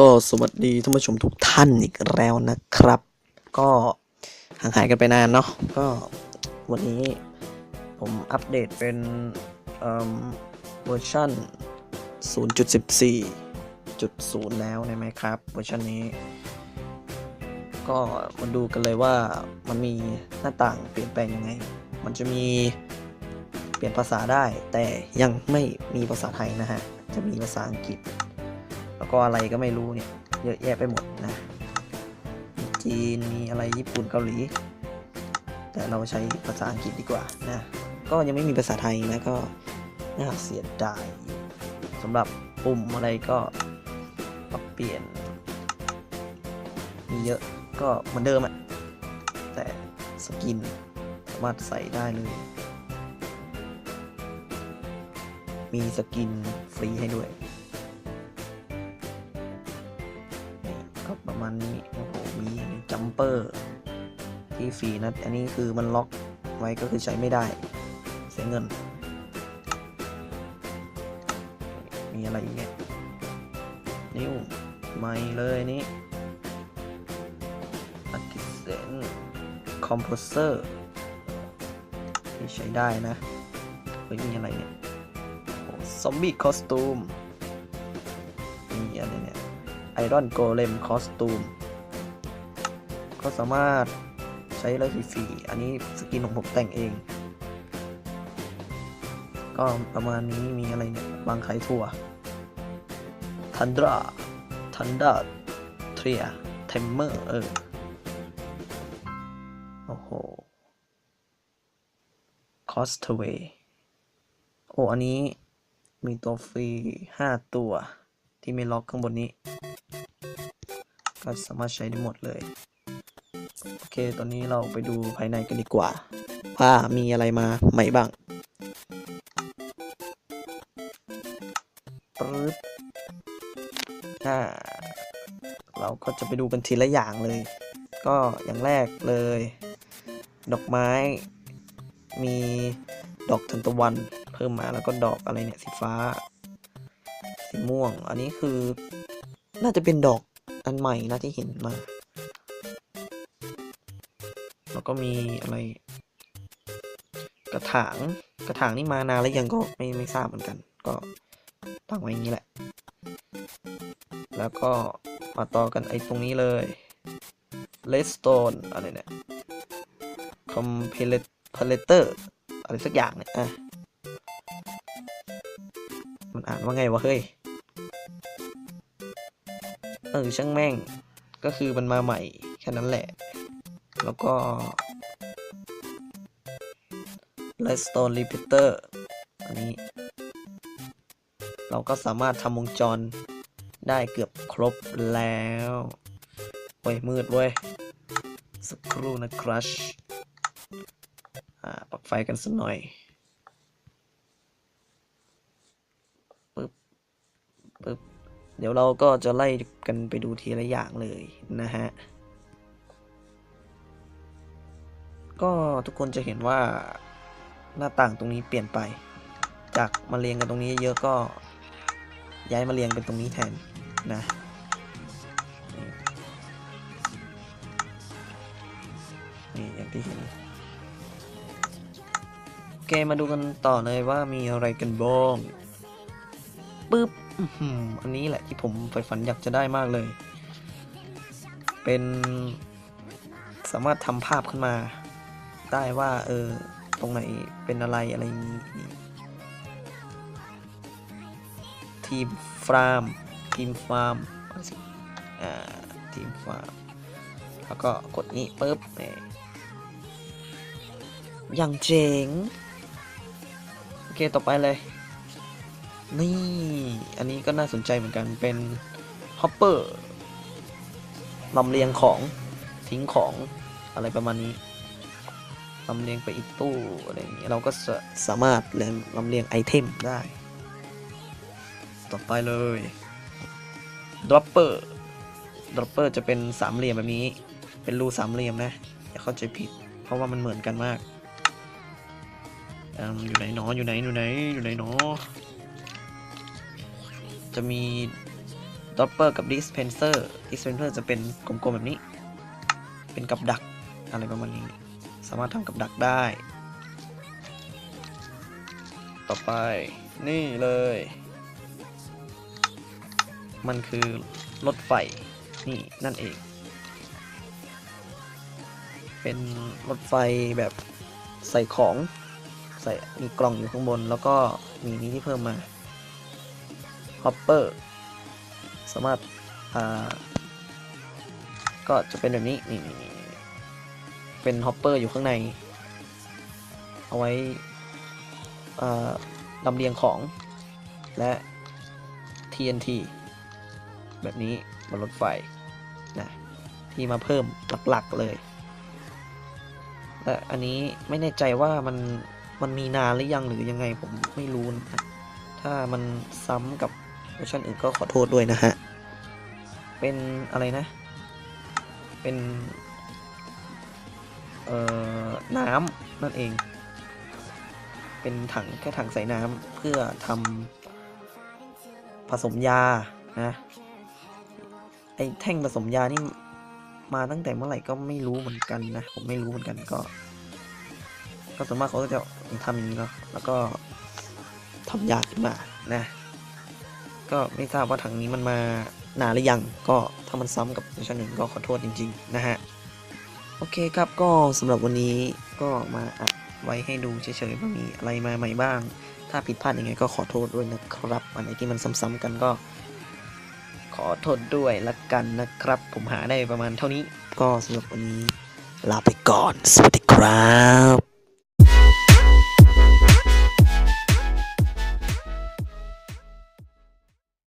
ก็สวัสดีท่านผู้ชมทุกท่านอีกแล้วนะครับ ก็ห่างหายกันไปนานเนาะก็วันนี้ผมอัปเดตเป็นเวอร์ชัน0.14.0 แล้วนะไหมครับเวอร์ชันนี้ ก็มาดูกันเลยว่ามันมีหน้าต่างเปลี่ยนแปลงยังไง มันจะมีเปลี่ยนภาษาได้แต่ยังไม่มีภาษาไทยนะฮะ จะมีภาษาอังกฤษ แล้วก็อะไรก็ไม่รู้เนี่ย เยอะแยะไปหมดนะ มีจีน มีอะไรญี่ปุ่นเกาหลี แต่เราใช้ภาษาอังกฤษดีกว่านะ ก็ยังไม่มีภาษาไทยนะก็น่าเสียดายสำหรับปุ่มอะไรก็ปรับเปลี่ยน มีเยอะก็เหมือนเดิมอะแต่สกินสามารถใส่ได้เลย มีสกินฟรีให้ด้วย ที่ฟรีนะ อันนี้คือมันล็อกไว้ก็คือใช้ไม่ได้ เสียเงิน มีอะไรอีกเนี่ยนิ้วไม่เลยนี่อัดเสียงคอมโพเซอร์ที่ใช้ได้นะเฮ้ยมีอะไรเนี่ยซอมบี้คอสตูมมีอะไรเนี่ยไอรอนโกเลมคอสตูมก็สามารถ ช้ได้ฟรีๆอันนี้สกินของผมแต่งเอง ก็ประมาณนี้มีอะไรเนี่ยบางไข่ถั่วทันดราทันดาเทรียเทมเมอร์เออ โอ้โหคอสเทเวโอ้ อันนี้มีตัวฟรีห้าตัวที่ไม่ล็อกข้างบนนี้ ก็สามารถใช้ได้หมดเลย โอเค ตอนนี้เราไปดูภายในกันดีกว่าว่ามีอะไรมาใหม่บ้างปึ๊บอ่าเราก็จะไปดูกันทีละอย่างเลย ก็อย่างแรกเลย ดอกไม้ มีดอกทานตะวัน เพิ่มมาแล้วก็ดอกอะไรเนี่ยสีฟ้า สีม่วง อันนี้คือ น่าจะเป็นดอกอันใหม่นะที่เห็นมา แล้วก็มีอะไร กระถาง กระถางนี่มานานแล้วยังก็ไม่ไม่ทราบเหมือนกัน ก็ตั้งไว้อย่างนี้แหละ แล้วก็มาต่อกันไอ้ตรงนี้เลยเลสโตนอะไรเนี่ยคอมเพลพาเลเตอร์อะไรสักอย่างเนี่ยอะมันอ่านว่าไงวะเฮ้ย เออช่างแม่ง ก็คือมันมาใหม่ แค่นั้นแหละ แล้วก็ Redstone Repeater อันนี้ เราก็สามารถทำวงจรได้เกือบครบแล้วเว้ย มืดเว้ย สักครู่นะครัชอ่าปลักไฟกันสักหน่อยปึ๊บปึ๊บเดี๋ยวเราก็จะไล่กันไปดูทีละอย่างเลยนะฮะ ก็ทุกคนจะเห็นว่าหน้าต่างตรงนี้เปลี่ยนไป จากมาเรียงกันตรงนี้เยอะก็ย้ายมาเรียงเป็นตรงนี้แทนนะนี่อย่างที่เห็นโอเคมาดูกันต่อเลยว่ามีอะไรกันบ้างปึ๊บอันนี้แหละที่ผมใฝ่ฝันอยากจะได้มากเลย เป็นสามารถทำภาพขึ้นมา ได้ว่า เออ ตรงไหนเป็นอะไรอะไรอย่างนี้ ทีมฟาร์ม ทีมฟาร์มอาสิอ่า ทีมฟาร์ม แล้วก็กดนี้ปุ๊บนี่อย่างเจ๋ง โอเค ต่อไปเลย นี่ อันนี้ก็น่าสนใจเหมือนกันเป็นฮอปเปอร์ลำเลียงของทิ้งของอะไรประมาณนี้ ลำเลียงไปอีกตู้อะไรอย่างเงี้ยเราก็สาสามารถเลียงลำเลียงไอเทมได้ ต่อไปเลยดรอปเปอร์ดรอปเปอร์จะเป็นสามเหลี่ยมแบบนี้ เป็นรูสามเหลี่ยมนะ อย่าเข้าใจผิด เพราะว่ามันเหมือนกันมากอืมอยู่ไหนหนออยู่ไหนอยู่ไหนอยู่ไหนหนอจะมีดอปเปอร์กับ dispenser dispenser จะเป็นกลมๆแบบนี้ เป็นกับดักอะไรประมาณนี้สามารถทำกับดักได้ ต่อไปนี่เลย มันคือรถไฟ นี่นั่นเอง เป็นรถไฟแบบใส่ของใส่มีกล่องอยู่ข้างบน แล้วก็มีนี้ที่เพิ่มมาฮอปเปอร์สามารถ อ่า ก็จะเป็นแบบนี้ นี่นี่นี่นี่ เป็นฮอปเปอร์อยู่ข้างใน เอาไว้ลำเลียงของและ TNT แบบนี้บนรถไฟนะที่มาเพิ่มหลักๆเลยและอันนี้ไม่แน่ใจว่ามันมันมีนานหรือยังหรือยังไงผมไม่รู้นะ ถ้ามันซ้ำกับเวอร์ชันอื่นก็ขอโทษด้วยนะฮะ เป็นอะไรนะ เป็น น้ำนั่นเอง เป็นถังแค่ถังใส่น้ำเพื่อทำผสมยานะไอ้แท่งผสมยานี่มาตั้งแต่เมื่อไหร่ก็ไม่รู้เหมือนกันนะผมไม่รู้เหมือนกันก็ ก็ส่วนมากเขาก็จะทำอย่างนี้เนาะแล้วก็ทำยาขึ้นมานะ ก็ไม่ทราบว่าถังนี้มันมานานหรือยัง ก็ถ้ามันซ้ำกับเวอร์ชันหนึ่งก็ขอโทษจริง ๆ นะฮะ อเคครับก็สำหรับวันนี้ก็มาอัดไว้ให้ดูเฉยๆว่ามีอะไรมาใหม่บ้าง ถ้าผิดพลาดยังไงก็ขอโทษด้วยนะครับ อันไหนที่มันซ้ำๆกันก็ ขอโทษด้วยละกันนะครับ ผมหาได้ประมาณเท่านี้ ก็สำหรับวันนี้ลาไปก่อน สวัสดีครับ